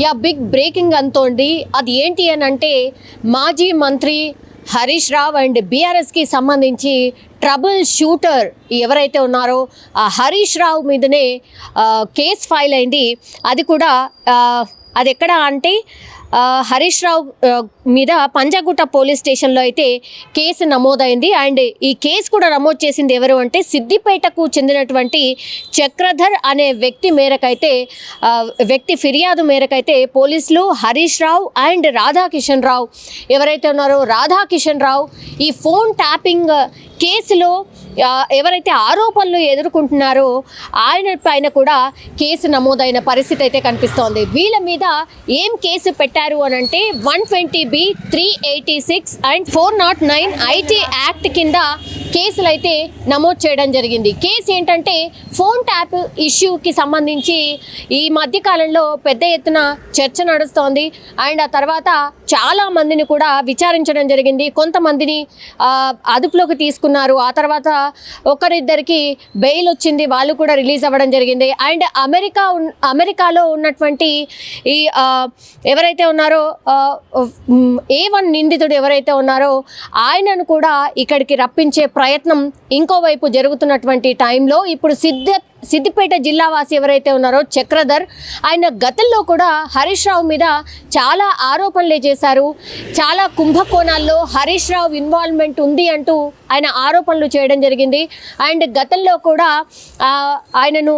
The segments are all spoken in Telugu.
యా బిగ్ బ్రేకింగ్ అంతోంది అది ఏంటి అని అంటే మాజీ మంత్రి హరీష్ రావ్ అండ్ బీఆర్ఎస్కి సంబంధించి ట్రబుల్ షూటర్ ఎవరైతే ఉన్నారో ఆ హరీష్ రావు మీదనే కేసు ఫైల్ అయింది. అది కూడా అది ఎక్కడ అంటే హరీష్ రావు మీద పంజాగుట్ట పోలీస్ స్టేషన్లో అయితే కేసు నమోదైంది. అండ్ ఈ కేసు కూడా నమోదు చేసింది ఎవరు అంటే సిద్దిపేటకు చెందినటువంటి చక్రధర్ అనే వ్యక్తి మేరకైతే వ్యక్తి ఫిర్యాదు మేరకైతే పోలీసులు హరీష్ రావు అండ్ రాధాకిషన్ రావు ఎవరైతే ఉన్నారో రాధాకిషన్ రావు ఈ ఫోన్ ట్యాపింగ్ కేసులో ఎవరైతే ఆరోపణలు ఎదుర్కొంటున్నారో ఆయన పైన కూడా కేసు నమోదైన పరిస్థితి అయితే కనిపిస్తోంది. వీళ్ళ మీద ఏం కేసు పెట్టారు అని అంటే one twenty B three eighty six and four naught nine IT act కింద కేసులు అయితే నమోదు చేయడం జరిగింది. కేసు ఏంటంటే ఫోన్ ట్యాప్ ఇష్యూకి సంబంధించి ఈ మధ్యకాలంలో పెద్ద ఎత్తున చర్చ నడుస్తోంది. అండ్ ఆ తర్వాత చాలా మందిని కూడా విచారించడం జరిగింది. కొంతమందిని అదుపులోకి తీసుకున్నారు. ఆ తర్వాత ఒకరిద్దరికి బెయిల్ వచ్చింది. వాళ్ళు కూడా రిలీజ్ అవ్వడం జరిగింది. అండ్ అమెరికా ఉన్- అమెరికాలో ఉన్నటువంటి ఈ ఎవరైతే ఉన్నారో ఏ వన్ నిందితుడు ఎవరైతే ఉన్నారో ఆయనను కూడా ఇక్కడికి రప్పించే ప్రయత్నం ఇంకోవైపు జరుగుతున్నటువంటి టైంలో ఇప్పుడు సిద్ధ సిద్దిపేట జిల్లావాసి ఎవరైతే ఉన్నారో చక్రధర్ ఆయన గతంలో కూడా హరీష్ రావు మీద చాలా ఆరోపణలే చేశారు. చాలా కుంభకోణాల్లో హరీష్ రావు ఇన్వాల్వ్మెంట్ ఉంది అంటూ ఆయన ఆరోపణలు చేయడం జరిగింది. అండ్ గతంలో కూడా ఆయనను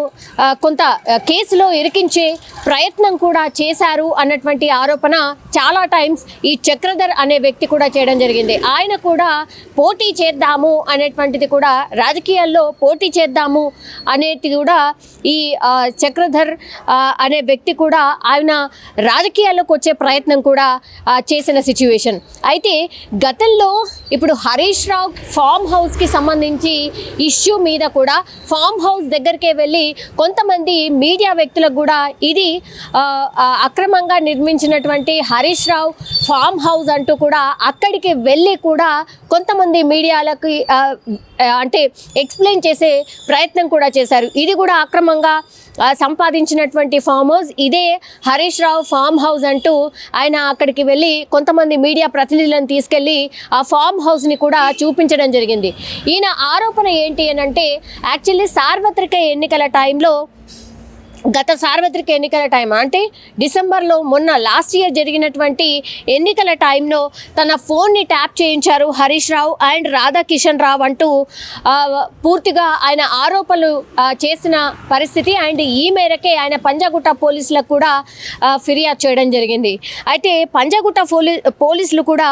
కొంత కేసులో ఇరికించే ప్రయత్నం కూడా చేశారు అన్నటువంటి ఆరోపణ చాలా టైమ్స్ ఈ చక్రధర్ అనే వ్యక్తి కూడా చేయడం జరిగింది. ఆయన కూడా పోటీ చేద్దాము అనేటువంటిది కూడా రాజకీయాల్లో పోటీ చేద్దాము అనేటి కూడా ఈ చక్రధర్ అనే వ్యక్తి కూడా ఆయన రాజకీయాల్లోకి వచ్చే ప్రయత్నం కూడా చేసిన సిచ్యువేషన్ అయితే గతంలో ఇప్పుడు హరీష్ రావు ఫామ్ హౌస్కి సంబంధించి ఇష్యూ మీద కూడా ఫామ్ హౌస్ దగ్గరికే వెళ్ళి కొంతమంది మీడియా వ్యక్తులకు కూడా ఇది అక్రమంగా నిర్మించినటువంటి హరీష్ రావు ఫామ్ హౌస్ అంటూ కూడా అక్కడికి వెళ్ళి కూడా కొంతమంది మీడియాలకి అంటే ఎక్స్ప్లెయిన్ చేసే ప్రయత్నం కూడా చేశారు. ఇది కూడా అక్రమంగా సంపాదించినటువంటి ఫామ్ హౌస్ ఇదే హరీష్ రావు ఫామ్ హౌస్ అంటూ ఆయన అక్కడికి వెళ్ళి కొంతమంది మీడియా ప్రతినిధులను తీసుకెళ్ళి ఆ ఫామ్ హౌస్ని కూడా చూపించడం జరిగింది. ఈయన ఆరోపణ ఏంటి అని అంటే యాక్చువల్లీ సార్వత్రిక ఎన్నికల టైంలో గత సార్వత్రిక ఎన్నికల టైం అంటే డిసెంబర్లో మొన్న లాస్ట్ ఇయర్ జరిగినటువంటి ఎన్నికల టైంలో తన ఫోన్ని ట్యాప్ చేయించారు హరీష్ రావు అండ్ రాధాకిషన్ రావు అంటూ పూర్తిగా ఆయన ఆరోపణలు చేసిన పరిస్థితి అండ్ ఈ మేరకే ఆయన పంజాగుట్ట పోలీసులకు కూడా ఫిర్యాదు చేయడం జరిగింది. అయితే పంజాగుట్ట పోలీ పోలీసులు కూడా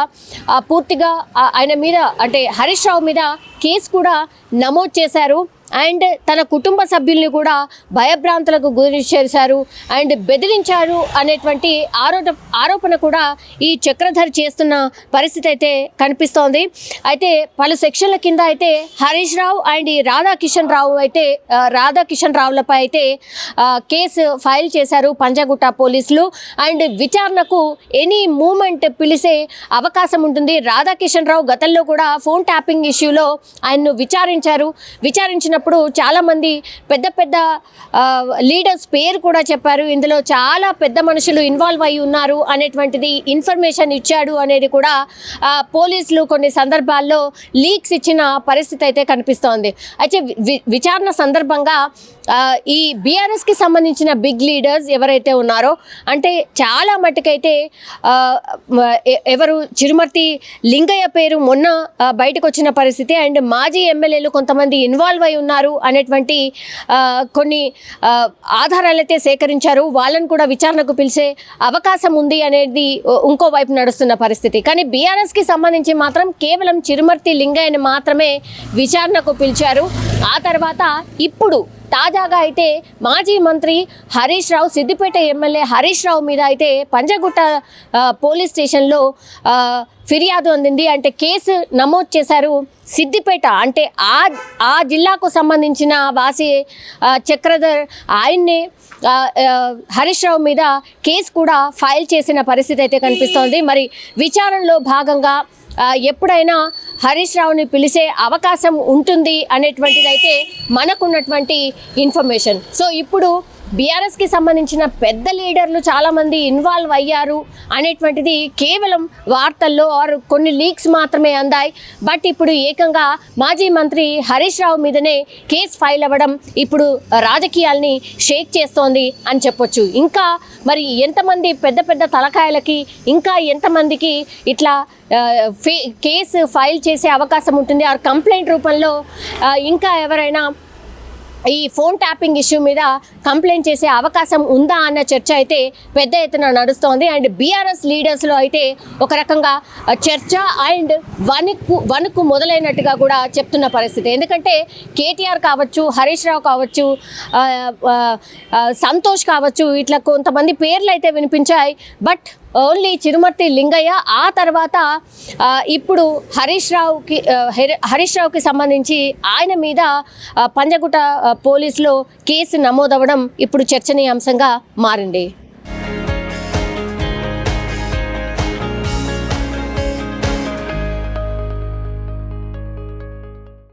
పూర్తిగా ఆయన మీద అంటే హరీష్ రావు మీద కేసు కూడా నమోదు చేశారు. అండ్ తన కుటుంబ సభ్యుల్ని కూడా భయభ్రాంతులకు గురి చేశారు అండ్ బెదిరించారు అనేటువంటి ఆరోప ఆరోపణ కూడా ఈ చక్రధర్ చేస్తున్న పరిస్థితి అయితే కనిపిస్తోంది. అయితే పలు సెక్షన్ల కింద అయితే హరీష్ రావు అండ్ ఈ రాధాకిషన్ రావు అయితే రాధాకిషన్ రావులపై అయితే కేసు ఫైల్ చేశారు పంజాగుట్ట పోలీసులు. అండ్ విచారణకు ఎనీ మూమెంట్ పిలిచే అవకాశం ఉంటుంది. రాధాకిషన్ రావు గతంలో కూడా ఫోన్ ట్యాపింగ్ ఇష్యూలో ఆయన్ను విచారించారు. విచారించిన విచారించినప్పుడు చాలామంది పెద్ద పెద్ద లీడర్స్ పేరు కూడా చెప్పారు. ఇందులో చాలా పెద్ద మనుషులు ఇన్వాల్వ్ అయి ఉన్నారు అనేటువంటిది ఇన్ఫర్మేషన్ ఇచ్చాడు అనేది కూడా పోలీసులు కొన్ని సందర్భాల్లో లీక్స్ ఇచ్చిన పరిస్థితి అయితే కనిపిస్తోంది. అయితే వి- విచారణ సందర్భంగా ఈ బీఆర్ఎస్కి సంబంధించిన బిగ్ లీడర్స్ ఎవరైతే ఉన్నారో అంటే చాలా మట్టుకైతే ఎవరు చిరుమర్తి లింగయ్య పేరు మొన్న బయటకు వచ్చిన పరిస్థితి. అండ్ మాజీ ఎమ్మెల్యేలు కొంతమంది ఇన్వాల్వ్ అయి ఉన్నారు అనేటువంటి కొన్ని ఆధారాలైతే ఆధారాలు అయితే సేకరించారు. వాళ్ళను కూడా విచారణకు పిలిచే అవకాశం ఉంది అనేది ఇంకో వైపు నడుస్తున్న పరిస్థితి. కానీ బీఆర్ఎస్కి సంబంధించి మాత్రం కేవలం చిరుమర్తి లింగయ్యని మాత్రమే విచారణకు పిలిచారు. ఆ తర్వాత ఇప్పుడు తాజాగా అయితే మాజీ మంత్రి హరీష్ రావు సిద్దిపేట ఎమ్మెల్యే హరీష్ రావు మీద అయితే పంజగుట్ట పోలీస్ స్టేషన్లో ఫిర్యాదు అందింది. అంటే కేసు నమోదు చేశారు సిద్దిపేట. అంటే ఆ ఆ జిల్లాకు సంబంధించిన వాసి చక్రధర్ ఆయన్నే హరీష్ రావు మీద కేసు కూడా ఫైల్ చేసిన పరిస్థితి అయితే కనిపిస్తోంది. మరి విచారణలో భాగంగా ఎప్పుడైనా హరీష్ రావుని పిలిచే అవకాశం ఉంటుంది అనేటువంటిది అయితే మనకున్నటువంటి ఇన్ఫర్మేషన్. సో ఇప్పుడు బీఆర్ఎస్కి సంబంధించిన పెద్ద లీడర్లు చాలామంది ఇన్వాల్వ్ అయ్యారు అనేటువంటిది కేవలం వార్తల్లో ఆర్ కొన్ని లీక్స్ మాత్రమే అందాయి. బట్ ఇప్పుడు ఏకంగా మాజీ మంత్రి హరీష్ రావు మీదనే కేసు ఫైల్ అవ్వడం ఇప్పుడు రాజకీయాల్ని షేక్ చేస్తోంది అని చెప్పొచ్చు. ఇంకా మరి ఎంతమంది పెద్ద పెద్ద తలకాయలకి ఇంకా ఎంతమందికి ఇట్లా ఫే కేసు ఫైల్ చేసే అవకాశం ఉంటుంది? ఆర్ కంప్లైంట్ రూపంలో ఇంకా ఎవరైనా ఈ ఫోన్ ట్యాపింగ్ ఇష్యూ మీద కంప్లైంట్ చేసే అవకాశం ఉందా అన్న చర్చ అయితే పెద్ద ఎత్తున నడుస్తోంది. అండ్ బీఆర్ఎస్ లీడర్స్లో అయితే ఒక రకంగా చర్చ అండ్ వణుకు వణుకు మొదలైనట్టుగా కూడా చెప్తున్న పరిస్థితి. ఎందుకంటే కేటీఆర్ కావచ్చు హరీష్ రావు కావచ్చు సంతోష్ కావచ్చు ఇట్లా కొంతమంది పేర్లు అయితే వినిపించాయి. బట్ ఓన్లీ చిరుమర్తి లింగయ్య ఆ తర్వాత ఇప్పుడు హరీష్ రావుకి హరీష్ రావుకి సంబంధించి ఆయన మీద పంజగుట పోలీసులో కేసు నమోదవడం ఇప్పుడు చర్చనీయాంశంగా మారింది.